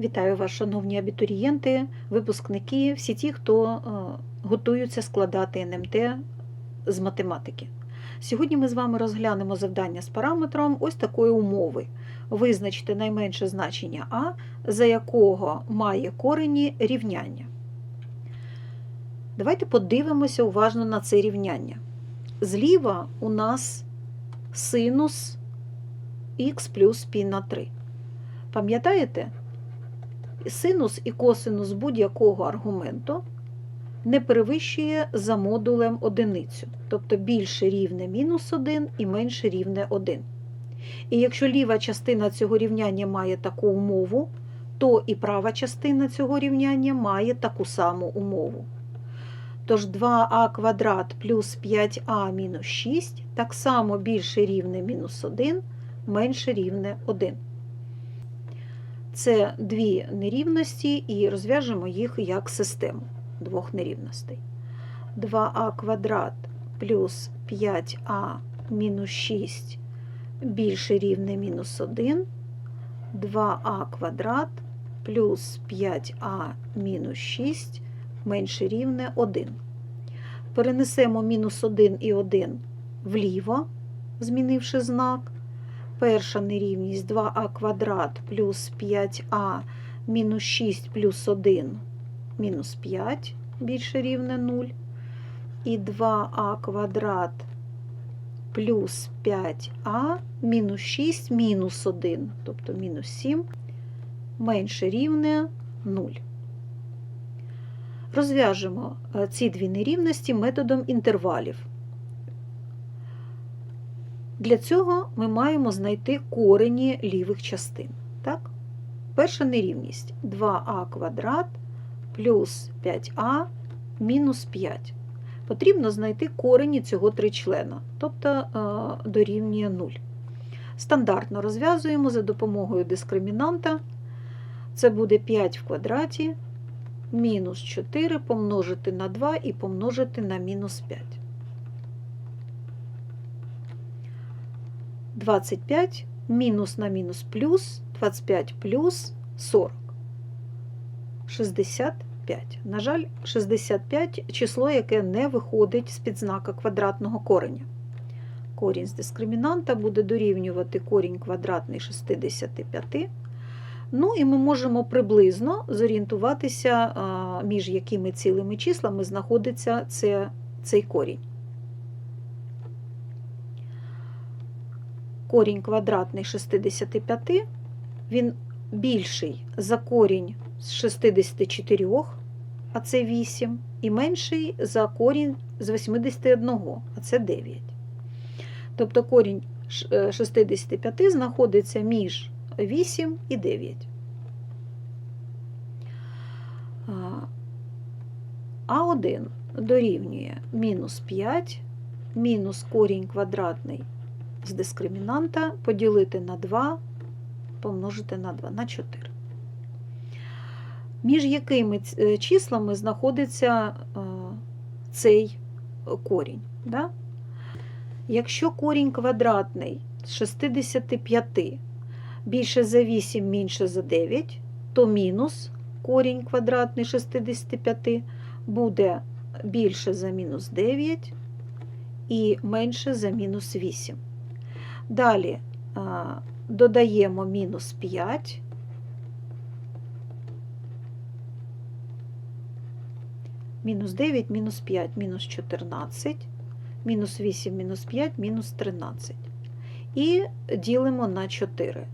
Вітаю вас, шановні абітурієнти, випускники, всі ті, хто е, готуються складати НМТ з математики. Сьогодні ми з вами розглянемо завдання з параметром ось такої умови. Визначте найменше значення А, за якого має корені рівняння. Давайте подивимося уважно на це рівняння. Зліва у нас синус х плюс π на 3. Пам'ятаєте? Синус і косинус будь-якого аргументу не перевищує за модулем одиницю, тобто більше рівне мінус 1 і менше рівне 1. І якщо ліва частина цього рівняння має таку умову, то і права частина цього рівняння має таку саму умову. Тож 2а квадрат плюс 5а мінус 6 так само більше рівне мінус 1, менше рівне 1. Це дві нерівності і розв'яжемо їх як систему двох нерівностей. 2а квадрат плюс 5а мінус 6 більше рівне мінус 1, 2а квадрат плюс 5а мінус 6 менше рівне 1. Перенесемо мінус 1 і 1 вліво, змінивши знак. Перша нерівність 2а квадрат плюс 5а мінус 6 плюс 1 мінус 5 більше рівне 0. І 2а квадрат плюс 5а мінус 6 мінус 1, тобто мінус 7 менше рівне 0. Розв'яжемо ці дві нерівності методом інтервалів. Для цього ми маємо знайти корені лівих частин. Так? Перша нерівність 2а квадрат плюс 5а мінус 5. Потрібно знайти корені цього тричлена, тобто дорівнює 0. Стандартно розв'язуємо за допомогою дискримінанта. Це буде 5 в квадраті мінус 4 помножити на 2 і помножити на мінус 5. 25 мінус на мінус плюс, 25 плюс 40. 65. На жаль, 65 число, яке не виходить з-під знака квадратного кореня. Корінь з дискримінанта буде дорівнювати корінь квадратний 65. Ну і ми можемо приблизно зорієнтуватися, між якими цілими числами знаходиться цей корінь. Корінь квадратний 65, він більший за корінь з 64, а це 8, і менший за корінь з 81, а це 9. Тобто корінь 65 знаходиться між 8 і 9. А1 дорівнює мінус 5, мінус корінь квадратний з дискримінанта поділити на 2, помножити на 2 на 4. Між якими числами знаходиться цей корінь. Да? Якщо корінь квадратний з 65 більше за 8, менше за 9, то мінус корінь квадратний 65 буде більше за мінус 9 і менше за мінус 8. Далі додаємо мінус 5. Мінус 9, мінус 5, мінус 14, мінус 8, мінус 5, мінус 13. І ділимо на 4.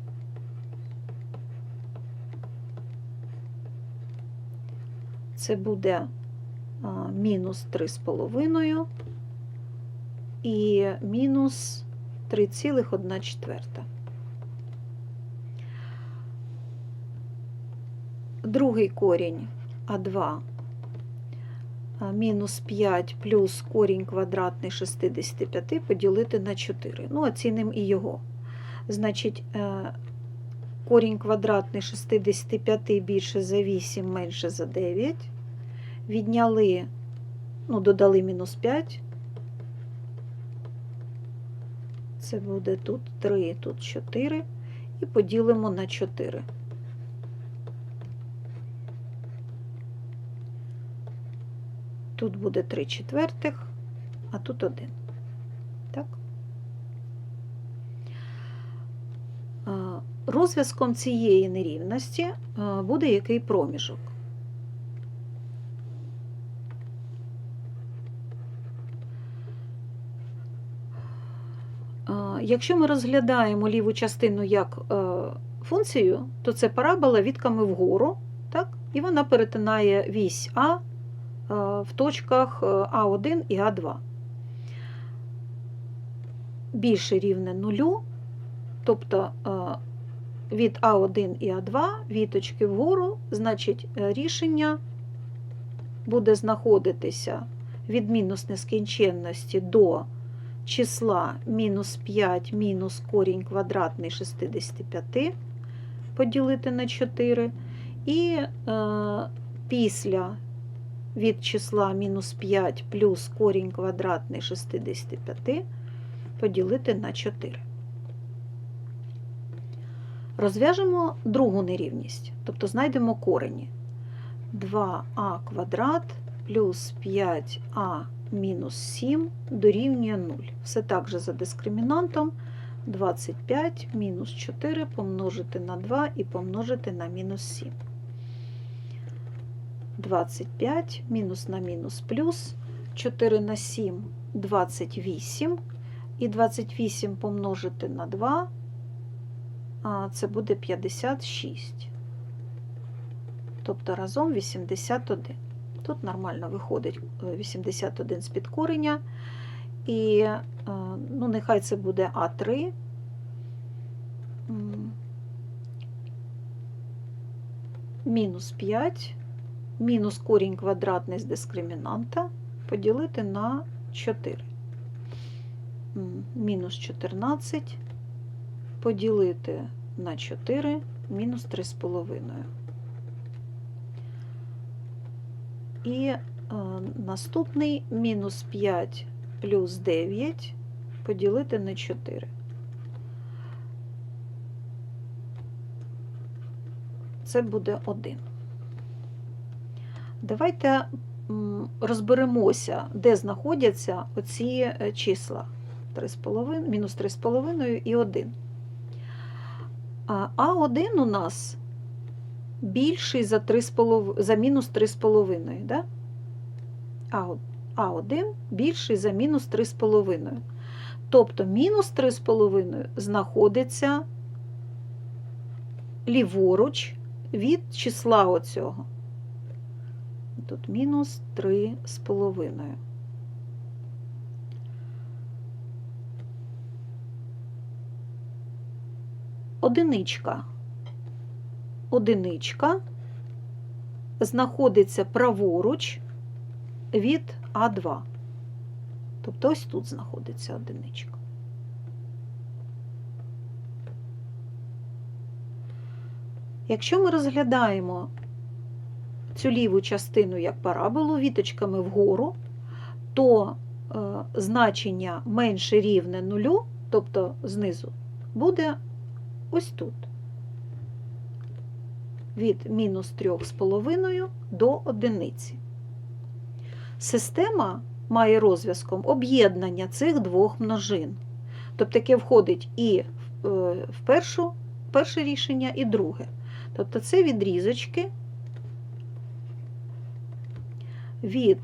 Це буде мінус 3,5 і мінус 3,1 четверта. Другий корінь А2 мінус 5 плюс корінь квадратний 65 поділити на 4. Ну, оцінимо і його. Значить, корінь квадратний 65 більше за 8, менше за 9. Відняли, ну, додали мінус 5. Це буде тут 3, тут 4. І поділимо на 4. Тут буде 3 четвертих, а тут 1. Так? Розв'язком цієї нерівності буде який проміжок. Якщо ми розглядаємо ліву частину як е, функцію, то це парабола відками вгору, так? і вона перетинає вісь А е, в точках е, А1 і А2. Більше рівне нулю, тобто від А1 і А2 віточки вгору, значить рішення буде знаходитися від мінус нескінченності до числа мінус 5 мінус корінь квадратний 65 поділити на 4. І е, після від числа мінус 5 плюс корінь квадратний 65 поділити на 4. Розв'яжемо другу нерівність, тобто знайдемо корені. 2а квадрат плюс 5а мінус 7 дорівнює 0. Все так же за дискримінантом 25 мінус 4 помножити на 2 і помножити на мінус 7. 25 мінус на мінус плюс 4 на 7 28. І 28 помножити на 2, це буде 56. Тобто разом 81. Тут нормально виходить 81 з підкорення. І е, ну, нехай це буде А3. Мінус 5, мінус корінь квадратний з дискримінанта поділити на 4. Мінус 14 поділити на 4, мінус 3,5. І е, наступний мінус 5 плюс 9 поділити на 4. Це буде 1. Давайте розберемося, де знаходяться оці е, числа 3,5, мінус 3,5 і 1. А А1 у нас більший за, 3,5, за мінус 3,5. Да? А, А1 більший за мінус 3,5. Тобто мінус 3,5 знаходиться ліворуч від числа оцього. Тут мінус 3,5. Одиничка. Одиничка знаходиться праворуч від А2. Тобто ось тут знаходиться одиничка. Якщо ми розглядаємо цю ліву частину як параболу віточками вгору, то е, значення менше рівне нулю, тобто знизу, буде ось тут. Від мінус 3,5 до одиниці. Система має розв'язком об'єднання цих двох множин. Тобто таке входить і е, в першу, перше рішення, і друге. Тобто це відрізочки від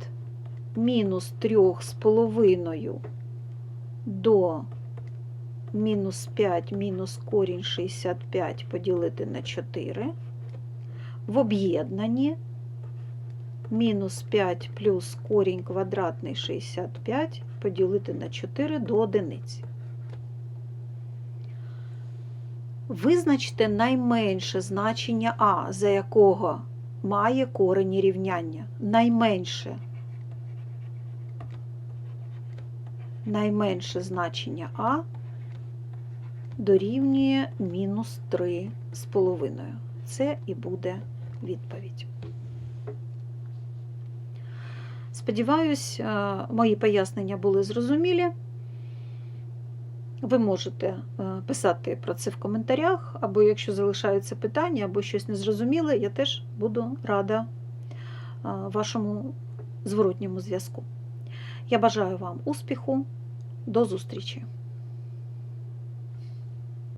мінус 3,5 до мінус 5 мінус корінь 65 поділити на 4. В об'єднанні мінус 5 плюс корінь квадратний 65 поділити на 4 до одиниці. Визначте найменше значення А, за якого має корені рівняння. Найменше. Найменше значення А дорівнює мінус 3,5. Це і буде відповідь. Сподіваюсь, е, мої пояснення були зрозумілі. Ви можете е, писати про це в коментарях, або якщо залишаються питання, або щось незрозуміле, я теж буду рада е, вашому зворотньому зв'язку. Я бажаю вам успіху. До зустрічі!